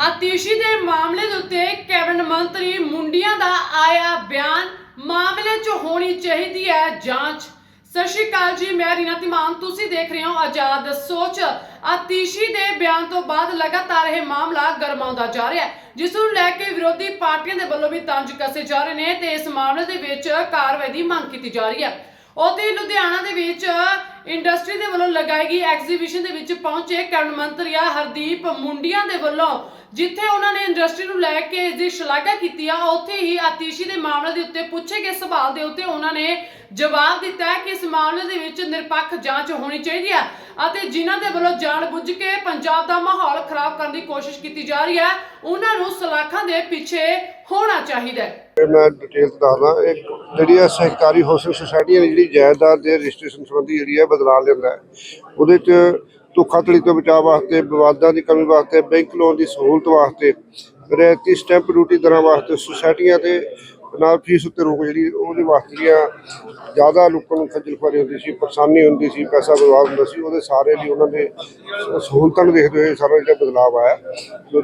ਆਤੀਸ਼ੀ ਦੇ ਮਾਮਲੇ ਦੇ ਉੱਤੇ ਕੈਬਨਿਟ ਮੰਤਰੀ ਮੁੰਡੀਆਂ ਦਾ ਆਇਆ ਬਿਆਨ। ਮਾਮਲੇ 'ਚ ਹੋਣੀ ਚਾਹੀਦੀ ਹੈ ਜਾਂਚ। ਸਤਿ ਸ਼੍ਰੀ ਅਕਾਲ ਜੀ, ਮੈਂ ਰੀਨਾ ਤਿਮਾਨ ਤੁਸੀਂ ਦੇਖ ਰਹੇ ਹੋ ਆਜ਼ਾਦ ਸੋਚ। ਆਤੀਸ਼ੀ ਦੇ ਬਿਆਨ ਤੋਂ ਬਾਅਦ ਲਗਾਤਾਰ ਇਹ ਮਾਮਲਾ ਗਰਮਾਉਂਦਾ ਜਾ ਰਿਹਾ ਹੈ, ਜਿਸ ਨੂੰ ਲੈ ਕੇ ਵਿਰੋਧੀ ਪਾਰਟੀਆਂ ਦੇ ਵੱਲੋਂ ਵੀ ਤੰਜ ਕੱਸੇ ਜਾ ਰਹੇ ਨੇ ਤੇ ਇਸ ਮਾਮਲੇ ਦੇ ਵਿੱਚ ਕਾਰਵਾਈ ਦੀ ਮੰਗ ਕੀਤੀ ਜਾ ਰਹੀ ਹੈ। ਉੱਥੇ ਲੁਧਿਆਣਾ ਦੇ ਵਿੱਚ ਇੰਡਸਟਰੀ ਦੇ ਵੱਲੋਂ ਲਗਾਈ ਗਈ ਐਗਜ਼ੀਬਿਸ਼ਨ ਦੇ ਵਿੱਚ ਪਹੁੰਚੇ ਕੈਬਨਿਟ ਮੰਤਰੀ ਹਰਦੀਪ ਮੁੰਡੀਆਂ ਦੇ ਵੱਲੋਂ, ਜਿੱਥੇ ਉਹਨਾਂ ਨੇ ਇੰਡਸਟਰੀ ਨੂੰ ਲੈ ਕੇ ਇਸ ਦੀ ਸ਼ਲਾਘਾ ਕੀਤੀ ਆ, ਉੱਥੇ ਹੀ ਆਤੀਸ਼ੀ ਦੇ ਮਾਮਲੇ ਦੇ ਉੱਤੇ ਪੁੱਛੇ ਗਏ ਸਵਾਲ ਦੇ ਉੱਤੇ ਉਹਨਾਂ ਨੇ ਜਵਾਬ ਦਿੱਤਾ ਕਿ ਇਸ ਮਾਮਲੇ ਦੇ ਵਿੱਚ ਨਿਰਪੱਖ ਜਾਂਚ ਹੋਣੀ ਚਾਹੀਦੀ ਹੈ ਅਤੇ ਜਿਨ੍ਹਾਂ ਦੇ ਵੱਲੋਂ ਜਾਣਬੁੱਝ ਕੇ ਪੰਜਾਬ ਦਾ ਮਾਹੌਲ ਖਰਾਬ ਕਰਨ ਦੀ ਕੋਸ਼ਿਸ਼ ਕੀਤੀ ਜਾ ਰਹੀ ਹੈ ਉਹਨਾਂ ਨੂੰ ਸਲਾਖਾਂ ਦੇ ਪਿੱਛੇ ਹੋਣਾ ਚਾਹੀਦਾ ਹੈ। ਮੈਂ ਡਿਟੇਲ ਦੱਸਦਾ। ਇੱਕ ਜਿਹੜੀ ਸਹਿਕਾਰੀ ਹਾਊਸਿੰਗ ਸੁਸਾਇਟੀਆਂ ਜਿਹੜੀ ਜਾਇਦਾਦ ਦੇ ਰਜਿਸਟ੍ਰੇਸ਼ਨ ਸੰਬੰਧੀ ਜਿਹੜੀ ਹੈ ਬਦਲਾਅ ਲਿਆਂਦਾ ਹੈ। ਉਹਦੇ 'ਚ ਧੋਖਾਧੜੀ ਤੋਂ ਬਚਾਅ ਵਾਸਤੇ, ਵਿਵਾਦਾਂ ਦੀ ਕਮੀ ਵਾਸਤੇ, ਬੈਂਕ ਲੋਨ ਦੀ ਸਹੂਲਤ ਵਾਸਤੇ, ਰਿਆਇਤੀ ਸਟੈਂਪ ਡਿਊਟੀ ਦਰਾਂ ਵਾਸਤੇ, ਸੁਸਾਇਟੀਆਂ ਤੇ ਨਾਲ ਫੀਸ ਉੱਤੇ ਰੋਕ ਜਿਹੜੀ ਉਹਦੇ ਵਾਸਤੇ ਜਿਹੜੀਆਂ ਜ਼ਿਆਦਾ ਲੋਕਾਂ ਨੂੰ ਖੱਜਲ ਖੁਆਰੀ ਹੁੰਦੀ ਸੀ ਪਰੇਸ਼ਾਨੀ ਹੁੰਦੀ ਸੀ ਪੈਸਾ ਬਰਬਾਦ ਹੁੰਦਾ ਸੀ ਉਹਦੇ ਸਾਰੇ ਲਈ ਉਹਨਾਂ ਦੇ ਸਹੂਲਤਾਂ ਨੂੰ ਦੇਖਦੇ ਹੋਏ ਸਾਰਾ ਜਿਹੜਾ ਬਦਲਾਅ ਆਇਆ। ਸੋ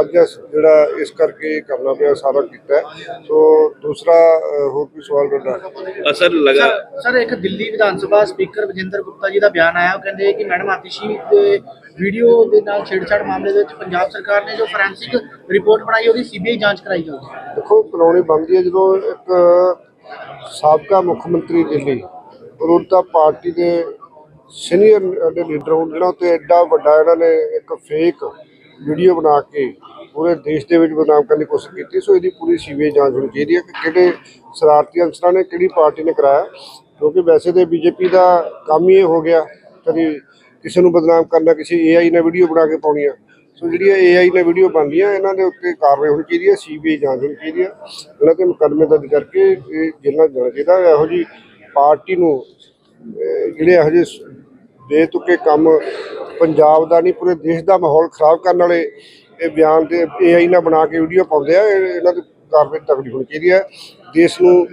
ਅੱਜ ਜਿਹੜਾ ਇਸ ਕਰਕੇ ਕਰਨਾ ਪਿਆ ਸਾਰਾ ਕੀਤਾ। ਸੋ ਦੂਸਰਾ ਹੋਰ ਕੋਈ ਸਵਾਲ ਤੁਹਾਡਾ? ਅਸਰ ਲਗਾ ਸਰ ਇੱਕ ਦਿੱਲੀ ਵਿਧਾਨ ਸਭਾ ਸਪੀਕਰ ਵਿਜੇਂਦਰ ਗੁਪਤਾ ਜੀ ਦਾ ਬਿਆਨ ਆਇਆ। ਉਹ ਕਹਿੰਦੇ ਕਿ ਮੈਡਮ ਆਤਿਸ਼ੀ ਦੇ ਵੀਡੀਓ ਦੇ ਨਾਲ ਛੇੜਛਾੜ ਮਾਮਲੇ ਦੇ ਵਿੱਚ ਪੰਜਾਬ ਸਰਕਾਰ ਨੇ ਜੋ ਫੋਰੈਂਸਿਕ ਰਿਪੋਰਟ ਬਣਾਈ ਉਹਦੀ ਸੀਬੀਆਈ ਜਾਂਚ ਕਰਾਈ ਜਾਊਗੀ। ਦੇਖੋ ਕਾਨੂੰਨੀ ਬਣਦੀ ਹੈ ਜਦੋਂ ਇੱਕ ਸਾਬਕਾ ਮੁੱਖ ਮੰਤਰੀ ਦਿੱਲੀ, ਵਿਰੋਧਤਾ ਪਾਰਟੀ ਦੇ ਸੀਨੀਅਰ ਦੇ ਲੀਡਰ ਹੋਣ, ਜਿਹੜਾ ਤੇ ਐਡਾ ਵੱਡਾ ਇਹਨਾਂ ਨੇ ਇੱਕ ਫੇਕ ਵੀਡੀਓ ਬਣਾ ਕੇ ਪੂਰੇ ਦੇਸ਼ ਦੇ ਵਿੱਚ ਬਦਨਾਮ ਕਰਨ ਦੀ ਕੋਸ਼ਿਸ਼ ਕੀਤੀ, ਸੋ ਇਹਦੀ ਪੂਰੀ ਸੀਬੀਆਈ ਜਾਂਚ ਹੋਣੀ ਚਾਹੀਦੀ ਹੈ ਕਿ ਕਿਹੜੇ ਸ਼ਰਾਰਤੀ ਅਨਸਰਾਂ ਨੇ ਕਿਹੜੀ ਪਾਰਟੀ ਨੇ ਕਰਾਇਆ, ਕਿਉਂਕਿ ਵੈਸੇ ਤੇ ਬੀਜੇਪੀ ਦਾ ਕੰਮ ਹੀ ਇਹ ਹੋ ਗਿਆ, ਕਦੀ ਕਿਸੇ ਨੂੰ ਬਦਨਾਮ ਕਰਨਾ, ਕਿਸੇ ਏਆਈ ਨੇ ਵੀਡੀਓ ਬਣਾ ਕੇ ਪਾਉਣੀ ਆ। ਸੋ ਜਿਹੜੀਆਂ ਏਆਈ ਨਾਲ ਵੀਡੀਓ ਬਣਦੀਆਂ, ਇਹਨਾਂ ਦੇ ਉੱਤੇ ਕਾਰਵਾਈ ਹੋਣੀ ਚਾਹੀਦੀ ਹੈ ਸੀਬੀਆਈ ਜਾਂਚ ਹੋਣੀ ਚਾਹੀਦੀ ਹੈ। ਇਹਨਾਂ ਤੇ ਮੁਕੱਦਮੇ ਦਰਜ ਕਰਕੇ ਇਹ ਜਿੰਨਾ ਜਾਣਾ ਚਾਹੀਦਾ। ਇਹੋ ਜੀ ਪਾਰਟੀ ਨੂੰ ਜਿਹੜੇ ਇਹੋ ਜਿਹੇ ਬੇਤੁਕੇ ਕੰਮ ਪੰਜਾਬ ਦਾ ਨਹੀਂ, ਪੂਰੇ ਦੇਸ਼ ਦਾ ਮਾਹੌਲ ਖਰਾਬ ਕਰਨ ਵਾਲੇ ਇਹ ਬਿਆਨ ਤੇ ਏਆਈ ਨਾਲ ਬਣਾ ਕੇ ਵੀਡੀਓ ਪਾਉਂਦੇ ਆ ਇਹਨਾਂ ਦੇ ਕਾਰਵਾਈ ਤਕੜੀ ਹੋਣੀ ਚਾਹੀਦੀ ਹੈ। ਦੇਸ਼ ਨੂੰ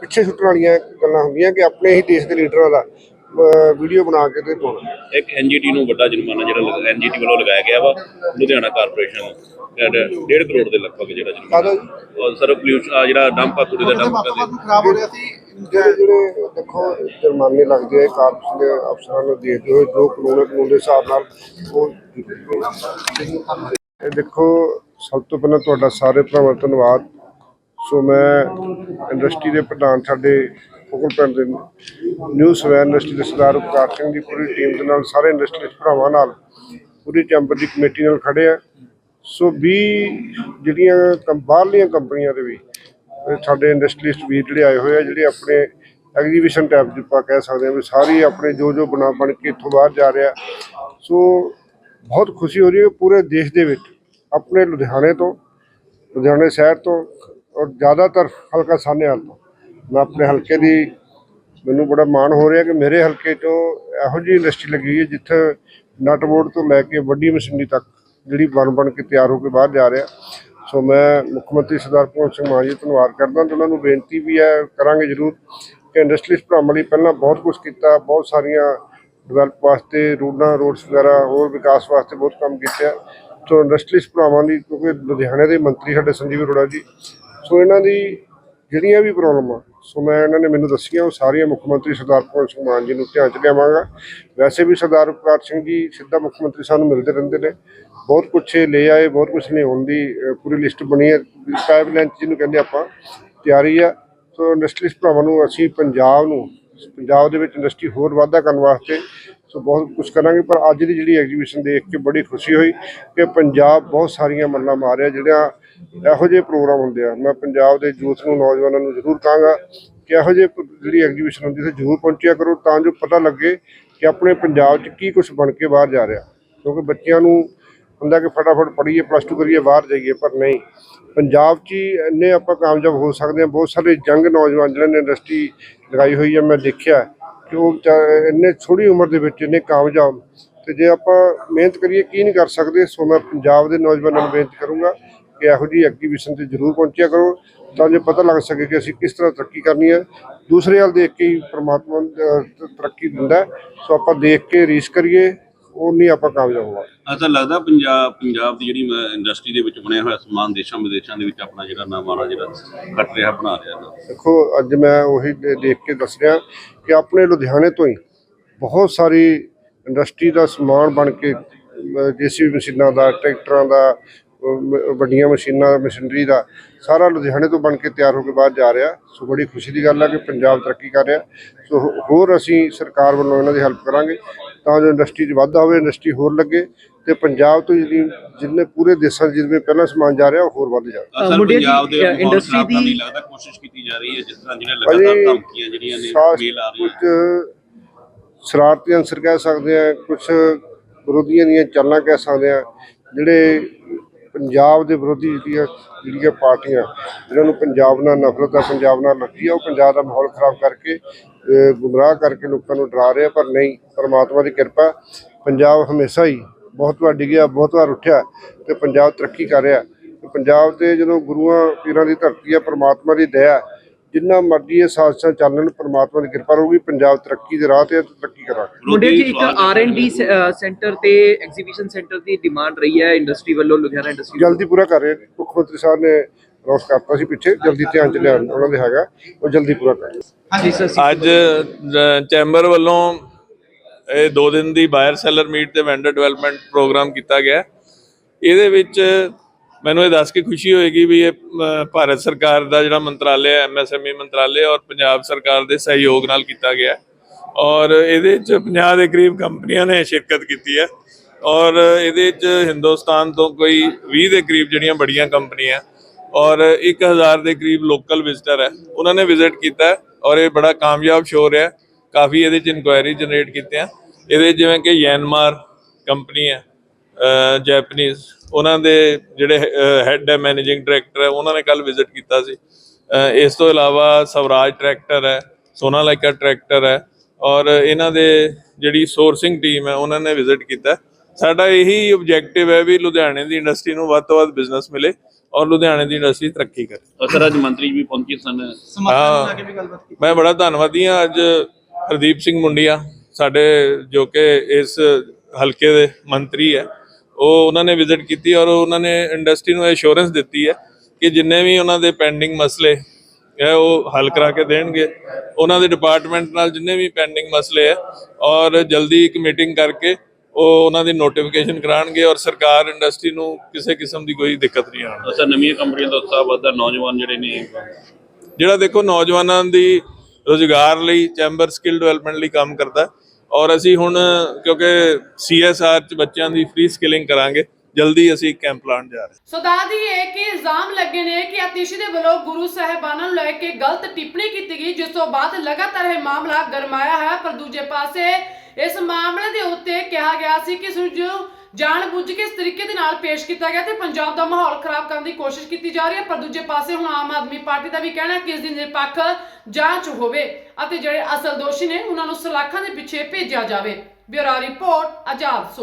ਪਿੱਛੇ ਛੁੱਟਣ ਵਾਲੀਆਂ ਗੱਲਾਂ ਹੁੰਦੀਆਂ ਕਿ ਆਪਣੇ ਹੀ ਦੇਸ਼ ਦੇ ਲੀਡਰਾਂ ਦਾ ਵੀਡੀਓ ਬਣਾ ਕੇ ਤੇ ਪਾਉਣਾ। ਇੱਕ ਐਨਜੀਟੀ ਨੂੰ ਵੱਡਾ ਜੁਰਮਾਨਾ ਜਿਹੜਾ ਐਨਜੀਟੀ ਵੱਲੋਂ ਲਗਾਇਆ ਗਿਆ ਵਾ ਲੁਧਿਆਣਾ ਕਾਰਪੋਰੇਸ਼ਨ ਨੂੰ। 1.5 ਕਰੋੜ ਦੇ ਲਗਭਗ ਜਿਹੜਾ ਕਾਹਦਾ ਜੁਰਮਾਨਾ ਜੀ? ਔਰ ਸਰ ਪੋਲਿਊਸ਼ਨ ਆ ਜਿਹੜਾ ਡੰਪ ਆ ਕੂੜੇ ਦਾ ਡੰਪ ਕਰਦੇ। ਖਰਾਬ ਹੋ ਰਿਹਾ ਸੀ। ਜਿਹੜੇ ਜਿਹੜੇ ਦੇਖੋ ਜੁਰਮਾਨੇ ਲੱਗਦੇ ਆ ਕਾਰਪੋਰੇਸ਼ਨ ਦੇ ਅਫਸਰਾਂ ਨੂੰ ਦੇਖਦੇ ਹੋਏ ਜੋ ਕਾਨੂੰਨ ਹੈ, ਕਾਨੂੰਨ ਦੇ ਹਿਸਾਬ ਨਾਲ ਉਹ ਇਹ ਦੇਖੋ ਸਭ ਤੋਂ ਪਹਿਲਾਂ ਤੁਹਾਡਾ ਸਾਰੇ ਭਰਾਵਾਂ ਦਾ ਧੰਨਵਾਦ। ਸੋ ਮੈਂ ਇੰਡਸਟਰੀ ਦੇ ਪ੍ਰਧਾਨ ਸਾਡੇ ਫੋਕਲ ਪਿੰਡ ਦੇ ਨਿਊ ਸਵੈਨ ਇੰਡਸਟਰੀ ਦੇ ਸਰਦਾਰ ਉਪਕਾਰ ਸਿੰਘ ਦੀ ਪੂਰੀ ਟੀਮ ਦੇ ਨਾਲ ਸਾਰੇ ਇੰਡਸਟਰੀ ਭਰਾਵਾਂ ਨਾਲ ਪੂਰੀ ਚੈਂਬਰ ਦੀ ਕਮੇਟੀ ਨਾਲ ਖੜੇ ਆ। ਸੋ ਵੀ ਜਿਹੜੀਆਂ ਕੰ- ਬਾਹਰਲੀਆਂ ਕੰਪਨੀਆਂ ਦੇ ਵੀ ਸਾਡੇ ਇੰਡਸਟਰੀਲਿਸਟ ਵੀਰ ਜਿਹੜੇ ਆਏ ਹੋਏ ਆ, ਜਿਹੜੇ ਆਪਣੇ ਐਗਜੀਬਿਸ਼ਨ ਟਾਈਪ ਦੀ ਆਪਾਂ ਕਹਿ ਸਕਦੇ ਹਾਂ ਵੀ ਸਾਰੀ ਆਪਣੇ ਜੋ ਜੋ ਬਣਾ ਬਣ ਕੇ ਇੱਥੋਂ ਬਾਹਰ ਜਾ ਰਿਹਾ। ਸੋ ਬਹੁਤ ਖੁਸ਼ੀ ਹੋ ਰਹੀ ਹੈ ਪੂਰੇ ਦੇਸ਼ ਦੇ ਵਿੱਚ, ਆਪਣੇ ਲੁਧਿਆਣੇ ਤੋਂ, ਲੁਧਿਆਣੇ ਸ਼ਹਿਰ ਤੋਂ ਔਰ ਜ਼ਿਆਦਾਤਰ ਹਲਕਾ ਸਾਹਨੇਵਾਲ ਤੋਂ। ਮੈਂ ਆਪਣੇ ਹਲਕੇ ਦੀ ਮੈਨੂੰ ਬੜਾ ਮਾਣ ਹੋ ਰਿਹਾ ਕਿ ਮੇਰੇ ਹਲਕੇ 'ਚੋਂ ਇਹੋ ਜਿਹੀ ਇੰਡਸਟਰੀ ਲੱਗੀ ਹੈ ਜਿੱਥੇ ਨਟ ਬੋਰਡ ਤੋਂ ਲੈ ਕੇ ਵੱਡੀ ਮਸ਼ੀਨਰੀ ਤੱਕ ਜਿਹੜੀ ਬਣ ਬਣ ਕੇ ਤਿਆਰ ਹੋ ਕੇ ਬਾਹਰ ਜਾ ਰਿਹਾ। ਸੋ ਮੈਂ ਮੁੱਖ ਮੰਤਰੀ ਸਰਦਾਰ ਭਗਵੰਤ ਸਿੰਘ ਮਾਨ ਜੀ ਧੰਨਵਾਦ ਕਰਦਾ ਤੇ ਉਹਨਾਂ ਨੂੰ ਬੇਨਤੀ ਵੀ ਹੈ, ਕਰਾਂਗੇ ਜ਼ਰੂਰ ਕਿ ਇੰਡਸਟਰੀਜ਼ ਭਰਾਵਾਂ ਲਈ ਪਹਿਲਾਂ ਬਹੁਤ ਕੁਝ ਕੀਤਾ, ਬਹੁਤ ਸਾਰੀਆਂ ਡਿਵੈਲਪ ਵਾਸਤੇ ਰੋਡਾਂ ਰੋਡਸ ਵਗੈਰਾ, ਹੋਰ ਵਿਕਾਸ ਵਾਸਤੇ ਬਹੁਤ ਕੰਮ ਕੀਤਾ ਸੋ ਇੰਡਸਟਰੀਜ਼ ਭਰਾਵਾਂ ਲਈ ਕਿਉਂਕਿ ਲੁਧਿਆਣੇ ਦੇ ਮੰਤਰੀ ਸਾਡੇ ਸੰਜੀਵ ਅਰੋੜਾ ਜੀ। ਸੋ ਇਹਨਾਂ ਦੀ ਜਿਹੜੀਆਂ ਵੀ ਪ੍ਰੋਬਲਮਾਂ ਸੋ ਮੈਂ ਇਹਨਾਂ ਨੇ ਮੈਨੂੰ ਦੱਸੀਆਂ, ਉਹ ਸਾਰੀਆਂ ਮੁੱਖ ਮੰਤਰੀ ਸਰਦਾਰ ਭਗਵੰਤ ਸਿੰਘ ਮਾਨ ਜੀ ਨੂੰ ਧਿਆਨ ਚ ਲਿਆਵਾਂਗਾ। ਵੈਸੇ ਵੀ ਸਰਦਾਰ ਪ੍ਰਕਾਸ਼ ਸਿੰਘ ਜੀ ਸਿੱਧਾ ਮੁੱਖ ਮੰਤਰੀ ਸਾਨੂੰ ਮਿਲਦੇ ਰਹਿੰਦੇ ਨੇ। ਬਹੁਤ ਕੁਛ ਇਹ ਲੈ ਆਏ, ਬਹੁਤ ਕੁਛ ਨੇ ਹੋਣ ਦੀ ਪੂਰੀ ਲਿਸਟ ਬਣੀ ਹੈ। ਪਾਈਪਲਾਈਨ ਜਿਹਨੂੰ ਕਹਿੰਦੇ ਆਪਾਂ, ਤਿਆਰੀ ਆ। ਸੋ ਇੰਡਸਟਰੀਜ਼ ਭਰਾਵਾਂ ਨੂੰ ਅਸੀਂ ਪੰਜਾਬ ਨੂੰ, ਪੰਜਾਬ ਦੇ ਵਿੱਚ ਇੰਡਸਟਰੀ ਹੋਰ ਵਾਧਾ ਕਰਨ ਵਾਸਤੇ ਸੋ ਬਹੁਤ ਕੁਝ ਕਰਾਂਗੇ, ਪਰ ਅੱਜ ਦੀ ਜਿਹੜੀ ਐਗਜੀਬਿਸ਼ਨ ਦੇਖ ਕੇ ਬੜੀ ਖੁਸ਼ੀ ਹੋਈ ਕਿ ਪੰਜਾਬ ਬਹੁਤ ਸਾਰੀਆਂ ਮੱਲਾਂ ਮਾਰ ਰਿਹਾ ਜਿਹੜਾ ਇਹੋ ਜਿਹੇ ਪ੍ਰੋਗਰਾਮ ਹੁੰਦੇ ਆ। ਮੈਂ ਪੰਜਾਬ ਦੇ ਯੂਥ ਨੂੰ, ਨੌਜਵਾਨਾਂ ਨੂੰ ਜ਼ਰੂਰ ਕਹਾਂਗਾ ਕਿ ਇਹੋ ਜਿਹੇ ਜਿਹੜੀ ਐਗਜੀਬਿਸ਼ਨ ਹੁੰਦੀ ਹੈ ਜ਼ਰੂਰ ਪਹੁੰਚਿਆ ਕਰੋ ਤਾਂ ਜੋ ਪਤਾ ਲੱਗੇ ਕਿ ਆਪਣੇ ਪੰਜਾਬ 'ਚ ਕੀ ਕੁਝ ਬਣ ਕੇ ਬਾਹਰ ਜਾ ਰਿਹਾ। ਕਿਉਂਕਿ ਬੱਚਿਆਂ ਨੂੰ ਹੁੰਦਾ ਕਿ ਫਟਾਫਟ ਪੜ੍ਹੀਏ ਪਲੱਸ 2 ਕਰੀਏ, ਬਾਹਰ ਜਾਈਏ, ਪਰ ਨਹੀਂ। ਪੰਜਾਬ 'ਚ ਹੀ ਇੰਨੇ ਆਪਾਂ ਕਾਮਯਾਬ ਹੋ ਸਕਦੇ ਹਾਂ। ਬਹੁਤ ਸਾਰੇ ਜੰਗ ਨੌਜਵਾਨ ਜਿਹੜੇ ਨੇ ਇੰਡਸਟਰੀ ਲਗਾਈ ਹੋਈ ਹੈ ਮੈਂ ਦੇਖਿਆ ਕਿ ਉਹ ਇੰਨੇ ਥੋੜੀ ਉਮਰ ਦੇ ਵਿੱਚ ਇੰਨੇ ਕਾਮਯਾਬ। ਤੇ ਜੇ ਆਪਾਂ ਮਿਹਨਤ ਕਰੀਏ, ਕੀ ਨਹੀਂ ਕਰ ਸਕਦੇ? ਸੋ ਮੈਂ ਪੰਜਾਬ ਦੇ ਨੌਜਵਾਨਾਂ ਨੂੰ ਬੇਨਤੀ ਕਰੂੰਗਾ ਕਿ ਇਹੋ ਜਿਹੀ ਐਗਜੀਬਿਸ਼ਨ ਤੇ ਜ਼ਰੂਰ ਪਹੁੰਚਿਆ ਕਰੋ ਤਾਂ ਜੋ ਪਤਾ ਲੱਗ ਸਕੇ ਕਿ ਅਸੀਂ ਕਿਸ ਤਰ੍ਹਾਂ ਤਰੱਕੀ ਕਰਨੀ ਹੈ ਦੂਸਰੇ ਵੱਲ ਦੇਖ ਕੇ ਹੀ ਪ੍ਰਮਾਤਮਾ ਤਰੱਕੀ ਦਿੰਦਾ। ਸੋ ਆਪਾਂ ਦੇਖ ਕੇ ਰੀਸ ਕਰੀਏ ਉਹ ਨਹੀਂ ਆਪਾਂ ਕਾਮਯਾਬ ਹੋਵਾਂਗੇ ਅਸਲ ਲੱਗਦਾ ਪੰਜਾਬ ਪੰਜਾਬ ਦੀ ਜਿਹੜੀ ਇੰਡਸਟਰੀ ਦੇ ਵਿੱਚ ਬਣਿਆ ਹੋਇਆ ਸਮਾਨ ਦੇਸ਼ਾਂ ਵਿਦੇਸ਼ਾਂ ਦੇ ਵਿੱਚ ਆਪਣਾ ਜਿਹੜਾ ਨਾਮ ਆਣਾ ਜਿਹੜਾ ਕੱਟ ਰਿਹਾ ਬਣਾ ਰਿਹਾ। ਦੇਖੋ ਅੱਜ ਮੈਂ ਉਹੀ ਦੇਖ ਕੇ ਦੱਸ ਰਿਹਾ ਕਿ ਆਪਣੇ ਲੁਧਿਆਣੇ ਤੋਂ ਹੀ ਬਹੁਤ ਸਾਰੀ ਇੰਡਸਟਰੀ ਦਾ ਸਮਾਨ ਬਣ ਕੇ ਜੀਸੀਬੀ ਮਸ਼ੀਨਾਂ ਦਾ ਟਰੈਕਟਰਾਂ ਦਾ ਵੱਡੀਆਂ ਮਸ਼ੀਨਾਂ ਮਸ਼ੀਨਰੀ ਦਾ ਸਾਰਾ ਲੁਧਿਆਣੇ ਤੋਂ ਬਣ ਕੇ ਤਿਆਰ ਹੋ ਕੇ ਬਾਹਰ ਜਾ ਰਿਹਾ। ਸੋ ਬੜੀ ਖੁਸ਼ੀ ਦੀ ਗੱਲ ਹੈ ਕਿ ਪੰਜਾਬ ਤਰੱਕੀ ਕਰ ਰਿਹਾ। ਸੋ ਹੋਰ ਅਸੀਂ ਸਰਕਾਰ ਵੱਲੋਂ ਇਹਨਾਂ ਦੀ ਹੈਲਪ ਕਰਾਂਗੇ ਤਾਂ ਜੋ ਇੰਡਸਟਰੀ 'ਚ ਵਾਧਾ ਹੋਵੇ ਇੰਡਸਟਰੀ ਹੋਰ ਲੱਗੇ ਤੇ ਪੰਜਾਬ ਤੋਂ ਜਿਹੜੀ ਜਿੰਨੇ ਪੂਰੇ ਦੇਸ਼ਾਂ 'ਚ ਜਿਵੇਂ ਪਹਿਲਾਂ ਸਮਾਨ ਜਾ ਰਿਹਾ ਉਹ ਹੋਰ ਵੱਧ ਜਾਵੇ ਪੰਜਾਬ ਦੇ ਕਰਨ ਦੀ ਲੱਗਦਾ ਕੋਸ਼ਿਸ਼ ਕੀਤੀ ਜਾ ਰਹੀ ਹੈ ਜਿਸ ਤਰ੍ਹਾਂ ਜਿਹੜੇ ਲਗਾਤਾਰ ਧਮਕੀਆਂ ਜਿਹੜੀਆਂ ਨੇ ਮੇਲ ਆ ਰਹੀਆਂ ਕੁਝ ਸ਼ਰਾਰਤੀ ਅੰਸਰ ਕਹਿ ਸਕਦੇ ਆ ਕੁਝ ਵਿਰੋਧੀਆਂ ਦੀਆਂ ਚਾਲਾਂ ਕਹਿ ਸਕਦੇ ਆ ਜਿਹੜੇ ਪੰਜਾਬ ਦੇ ਵਿਰੋਧੀ ਜਿਹੜੀਆਂ ਜਿਹੜੀਆਂ ਪਾਰਟੀਆਂ, ਜਿਨ੍ਹਾਂ ਨੂੰ ਪੰਜਾਬ ਨਾਲ ਨਫ਼ਰਤ ਆ, ਪੰਜਾਬ ਨਾਲ ਲੱਗੀ ਆ, ਉਹ ਪੰਜਾਬ ਦਾ ਮਾਹੌਲ ਖਰਾਬ ਕਰਕੇ ਗੁੰਮਰਾਹ ਕਰਕੇ ਲੋਕਾਂ ਨੂੰ ਡਰਾ ਰਿਹਾ ਪਰ ਨਹੀਂ, ਪਰਮਾਤਮਾ ਦੀ ਕਿਰਪਾ, ਪੰਜਾਬ ਹਮੇਸ਼ਾ ਹੀ ਬਹੁਤ ਵਾਰ ਡਿੱਗਿਆ, ਬਹੁਤ ਵਾਰ ਉੱਠਿਆ ਤੇ ਪੰਜਾਬ ਤਰੱਕੀ ਕਰ ਰਿਹਾ। ਪੰਜਾਬ ਤੇ ਜਦੋਂ ਗੁਰੂਆਂ, ਪੀਰਾਂ ਦੀ ਧਰਤੀ ਆ, ਪਰਮਾਤਮਾ ਦੀ ਦਇਆ ਜਿੰਨਾ ਮਰਜ਼ੀ ਇਹ ਸਾਜ਼ਿਸ਼ਾਂ ਚੱਲਣ ਪਰਮਾਤਮਾ ਦੀ ਕਿਰਪਾ ਰਹੂਗੀ ਪੰਜਾਬ ਤਰੱਕੀ ਦੇ ਰਾਹ ਤੇ ਹੈ ਤੇ ਤਰੱਕੀ ਕਰਾਂਗੇ ਮੁੰਡੇ ਜੀ ਇੱਕ ਸਵਾਲ ਆਰ ਐਂਡ ਡੀ ਸੈਂਟਰ ਤੇ ਐਗਜ਼ੀਬਿਸ਼ਨ ਸੈਂਟਰ ਦੀ ਡਿਮਾਂਡ ਰਹੀ ਹੈ ਇੰਡਸਟਰੀ ਵੱਲੋਂ ਲੁਧਿਆਣਾ ਇੰਡਸਟਰੀ ਜਲਦੀ ਪੂਰਾ ਕਰ ਰਹੇ। ਮੁੱਖ ਮੰਤਰੀ ਸਾਹਿਬ ਨੇ ਅਨਾਉਂਸ ਕਰਤਾ ਸੀ ਪਿੱਛੇ ਜਲਦੀ ਧਿਆਨ ਚ ਲਿਆਉਣ ਉਹਨਾਂ ਦੇ ਹੈਗਾ ਉਹ ਜਲਦੀ ਪੂਰਾ ਕਰ ਰਹੇ ਹਾਂਜੀ ਸਰ ਅੱਜ ਚੈਂਬਰ ਵੱਲੋਂ ਇਹ ਦੋ ਦਿਨ ਦੀ ਬਾਇਰ ਸੈਲਰ ਮੀਟ ਤੇ ਵੈਂਡਰ ਡਿਵੈਲਪਮੈਂਟ ਪ੍ਰੋਗਰਾਮ ਕੀਤਾ ਗਿਆ ਹੈ। ਇਹਦੇ ਵਿੱਚ ਮੈਨੂੰ ਇਹ ਦੱਸ ਕੇ ਖੁਸ਼ੀ ਹੋਏਗੀ ਵੀ ਇਹ ਭਾਰਤ ਸਰਕਾਰ ਦਾ ਜਿਹੜਾ ਮੰਤਰਾਲੇ ਹੈ ਐਮਐਸਐਮਈ ਮੰਤਰਾਲੇ ਔਰ ਪੰਜਾਬ ਸਰਕਾਰ ਦੇ ਸਹਿਯੋਗ ਨਾਲ ਕੀਤਾ ਗਿਆ। ਔਰ ਇਹਦੇ ਵਿੱਚ 50 ਦੇ ਕਰੀਬ ਕੰਪਨੀਆਂ ਨੇ ਸ਼ਿਰਕਤ ਕੀਤੀ ਹੈ। ਔਰ ਇਹਦੇ ਵਿੱਚ ਹਿੰਦੁਸਤਾਨ ਤੋਂ ਕੋਈ 20 ਦੇ ਕਰੀਬ ਜਿਹੜੀਆਂ ਬੜੀਆਂ ਕੰਪਨੀਆਂ, ਔਰ 1000 ਦੇ ਕਰੀਬ ਲੋਕਲ ਵਿਜ਼ਟਰ ਹੈ। ਉਹਨਾਂ ਨੇ ਵਿਜ਼ਿਟ ਕੀਤਾ ਔਰ ਇਹ ਬੜਾ ਕਾਮਯਾਬ ਸ਼ੋਅ ਰਿਹਾ। ਕਾਫੀ ਇਹਦੇ ਚ ਇਨਕੁਆਇਰੀ ਜਨਰੇਟ ਕੀਤੇ ਆ ਇਹਦੇ ਜਿਵੇਂ ਕਿ ਯੈਨਮਾਰ ਕੰਪਨੀ ਹੈ ਜੈਪਨੀਜ਼ ਉਹਨਾਂ ਦੇ ਜਿਹੜੇ ਹੈੱਡ ਹੈ ਮੈਨੇਜਿੰਗ ਡਾਇਰੈਕਟਰ ਹੈ ਉਹਨਾਂ ਨੇ ਕੱਲ ਵਿਜ਼ਿਟ ਕੀਤਾ ਸੀ। ਇਸ ਤੋਂ ਇਲਾਵਾ ਸਵਰਾਜ ਟਰੈਕਟਰ ਹੈ ਸੋਨਾਲਾਈਕਾ ਟਰੈਕਟਰ ਹੈ ਔਰ ਇਹਨਾਂ ਦੇ ਜਿਹੜੀ ਸੋਰਸਿੰਗ ਟੀਮ ਹੈ ਉਹਨਾਂ ਨੇ ਵਿਜ਼ਿਟ ਕੀਤਾ। ਸਾਡਾ ਇਹੀ ਆਬਜੈਕਟਿਵ ਹੈ ਵੀ ਲੁਧਿਆਣੇ ਦੀ ਇੰਡਸਟਰੀ ਨੂੰ ਵੱਧ ਤੋਂ ਵੱਧ ਬਿਜ਼ਨਸ ਮਿਲੇ ਔਰ ਲੁਧਿਆਣੇ ਦੀ ਇੰਡਸਟਰੀ ਤਰੱਕੀ ਕਰੇ। ਅਸਰ ਅੱਜ ਮੰਤਰੀ ਵੀ ਪਹੁੰਚੇ ਸਨ। ਹਾਂ। ਮੈਂ ਬੜਾ ਧੰਨਵਾਦੀ ਹਾਂ। ਅੱਜ ਹਰਦੀਪ ਸਿੰਘ ਮੁੰਡੀਆ ਸਾਡੇ ਜੋ ਕਿ ਇਸ ਹਲਕੇ ਦੇ ਮੰਤਰੀ ਹੈ ਉਹ ਉਹਨਾਂ ਨੇ ਵਿਜ਼ਿਟ ਕੀਤੀ ਔਰ ਉਹਨਾਂ ਨੇ ਇੰਡਸਟਰੀ ਨੂੰ ਐਸ਼ੋਰੈਂਸ ਦਿੱਤੀ ਹੈ ਕਿ ਜਿੰਨੇ ਵੀ ਉਹਨਾਂ ਦੇ ਪੈਂਡਿੰਗ ਮਸਲੇ ਹੈ ਉਹ ਹੱਲ ਕਰਾ ਕੇ ਦੇਣਗੇ। ਉਹਨਾਂ ਦੇ ਡਿਪਾਰਟਮੈਂਟ ਨਾਲ ਜਿੰਨੇ ਵੀ ਪੈਂਡਿੰਗ ਮਸਲੇ ਹੈ ਔਰ ਜਲਦੀ ਇੱਕ ਮੀਟਿੰਗ ਕਰਕੇ ਉਹ ਉਹਨਾਂ ਦੀ ਨੋਟੀਫਿਕੇਸ਼ਨ ਕਰਾਣਗੇ ਔਰ ਸਰਕਾਰ ਇੰਡਸਟਰੀ ਨੂੰ ਕਿਸੇ ਕਿਸਮ ਦੀ ਕੋਈ ਦਿੱਕਤ ਨਹੀਂ ਆਉਣ ਅਸਰ ਨਵੀਆਂ ਕੰਪਨੀਆਂ ਦਾ ਉਤਸ਼ਾਹ ਵੱਧਦਾ ਨੌਜਵਾਨ ਜਿਹੜੇ ਨੇ ਜਿਹੜਾ ਦੇਖੋ ਨੌਜਵਾਨਾਂ ਦੀ ਰੋਜ਼ਗਾਰ ਲਈ ਚੈਂਬਰ ਸਕਿੱਲ ਡਿਵੈਲਪਮੈਂਟ ਲਈ ਕੰਮ ਕਰਦਾ ਔਰ ਅਸੀਂ ਹੁਣ, ਕਿਉਂਕਿ ਸੀਐਸਆਰ ਚ ਬੱਚਿਆਂ ਦੀ ਫ੍ਰੀ ਸਕਿਲਿੰਗ ਕਰਾਂਗੇ, ਜਲਦੀ ਅਸੀਂ ਕੈਂਪ ਲਾਉਣ ਜਾ ਰਹੇ ਸੋ ਦੱਸਦੀ ਹੈ ਕਿ ਇਲਜ਼ਾਮ ਲੱਗੇ ਨੇ ਕਿ ਆਤਿਸ਼ੀ ਦੇ ਵੱਲੋਂ ਗੁਰੂ ਸਾਹਿਬਾਨਾਂ ਨੂੰ ਲੈ ਕੇ ਗਲਤ ਟਿੱਪਣੀ ਕੀਤੀ ਗਈ, ਜਿਸ ਤੋਂ ਬਾਅਦ ਲਗਾਤਾਰ ਇਹ ਮਾਮਲਾ ਗਰਮਾਇਆ ਹੈ ਪਰ ਦੂਜੇ ਪਾਸੇ, ਇਸ ਮਾਮਲੇ ਦੇ ਉੱਤੇ ਕਿਹਾ ਗਿਆ ਸੀ ਕਿ ਇਸ ਨੂੰ ਜਾਣ ਬੁੱਝ ਕੇ ਇਸ ਤਰੀਕੇ ਦੇ ਨਾਲ ਪੇਸ਼ ਕੀਤਾ ਗਿਆ ਤੇ ਪੰਜਾਬ ਦਾ ਮਾਹੌਲ ਖਰਾਬ ਕਰਨ ਦੀ ਕੋਸ਼ਿਸ਼ ਕੀਤੀ ਜਾ ਰਹੀ ਹੈ, ਪਰ ਦੂਜੇ ਪਾਸੇ ਹੁਣ ਆਮ ਆਦਮੀ ਪਾਰਟੀ ਦਾ ਵੀ ਕਹਿਣਾ ਹੈ ਕਿ ਇਸ ਦੀ ਨਿਰਪੱਖ ਜਾਂਚ ਹੋਵੇ ਅਤੇ ਜਿਹੜੇ ਅਸਲ ਦੋਸ਼ੀ ਨੇ, ਉਹਨਾਂ ਨੂੰ ਸਲਾਖਾਂ ਦੇ ਪਿੱਛੇ ਭੇਜਿਆ ਜਾਵੇ। ਬਿਊਰੋ ਰਿਪੋਰਟ ਆਜ਼ਾਦ ਸੋਚ